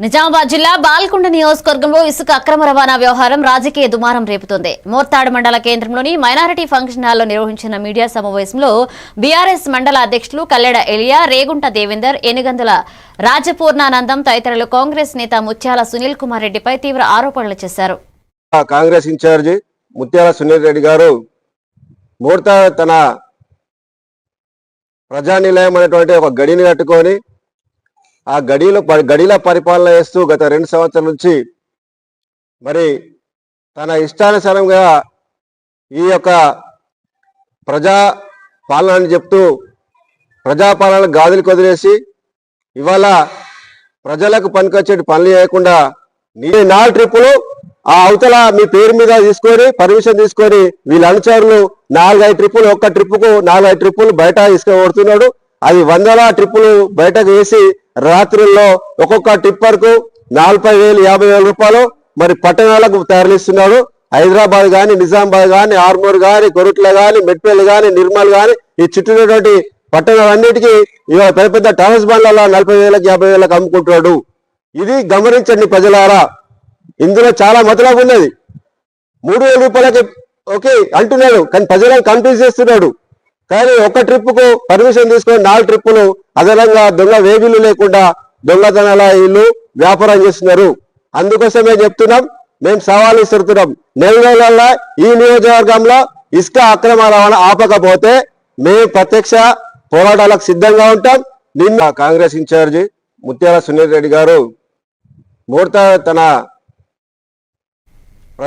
నిజామాబాద్ జిల్లా బాల్కొండ నియోజకవర్గంలో ఇసుక అక్రమ రవాణా వ్యవహారం రాజకీయ దుమారం రేపుతోంది. మోర్తాడు మండల కేంద్రంలోని మైనారిటీ ఫంక్షన్ హాల్లో నిర్వహించిన మీడియా సమావేశంలో బీఆర్ఎస్ మండల అధ్యక్షులు కల్లెడ ఎలియా రేగుంట దేవేందర్ ఎనుగందుల రాజపూర్ణానందం తదితరులు కాంగ్రెస్ నేత ముత్యాల సునీల్ కుమార్ రెడ్డిపై తీవ్ర ఆరోపణలు చేశారు. కాంగ్రెస్ ఇన్ఛార్జి ముత్యాల సునీల్ రెడ్డి గారు ముహూర్త తన ప్రజానిలయం అనేటువంటి ఒక గడిని కట్టుకొని ఆ గడిలో ప- గడిల పరిపాలన చేస్తూ గత రెండు సంవత్సరాల నుంచి మరి తన ఇష్టానుసారంగా ఈ యొక్క ప్రజా పాలన అని చెప్తూ ప్రజాపాలన గాదులు కొదిలేసి ఇవాళ ప్రజలకు పనికొచ్చేటి పనులు చేయకుండా నీ నాలుగు ట్రిప్పులు ఆ అవతల మీ పేరు మీద తీసుకొని పర్మిషన్ తీసుకొని వీళ్ళ అనుచరులు నాలుగైదు ట్రిప్పులు ఒక్క ట్రిప్పుకు నాలుగైదు ట్రిప్పులు బయట ఇసుక కొడుతున్నాడు అది వందల ట్రిప్పులు బయటకు వేసి రాత్రుల్లో ఒక్కొక్క టిప్పర్కు నలభై వేలు యాభై వేల రూపాయలు మరి పట్టణాలకు తరలిస్తున్నాడు. హైదరాబాద్ కానీ నిజామాబాద్ గాని ఆర్మూర్ కానీ కొరుట్ల కానీ మెట్పల్లి కానీ నిర్మల్ కానీ ఈ చుట్టూనటువంటి పట్టణాలన్నిటికీ ఇవాళ పెద్ద పెద్ద టెరస్ బండ్లలో నలభై వేలకు యాభై వేలకు అమ్ముకుంటున్నాడు. ఇది గమనించండి ప్రజలారా. ఇందులో చాలా మతలబు ఉన్నది. మూడు వేల రూపాయలకి ఓకే అంటున్నాడు కానీ ప్రజలను కన్ఫ్యూజ్ చేస్తున్నాడు. కానీ ఒక ట్రిప్కు పర్మిషన్ తీసుకొని నాలుగు ట్రిప్పులు అదనంగా దొంగ వేబిలు లేకుండా దొంగతనాల ఇల్లు వ్యాపారం చేస్తున్నారు. అందుకోసమే చెప్తున్నాం మేము సవాలు ఇస్తున్నాం నెల ఈ నియోజకవర్గంలో ఇసుక అక్రమ రవాణా ఆపకపోతే మేము ప్రత్యక్ష పోరాటాలకు సిద్ధంగా ఉంటాం. నిన్న కాంగ్రెస్ ఇన్ఛార్జి ముత్యాల సునీల్ రెడ్డి గారు ముహూర్త తన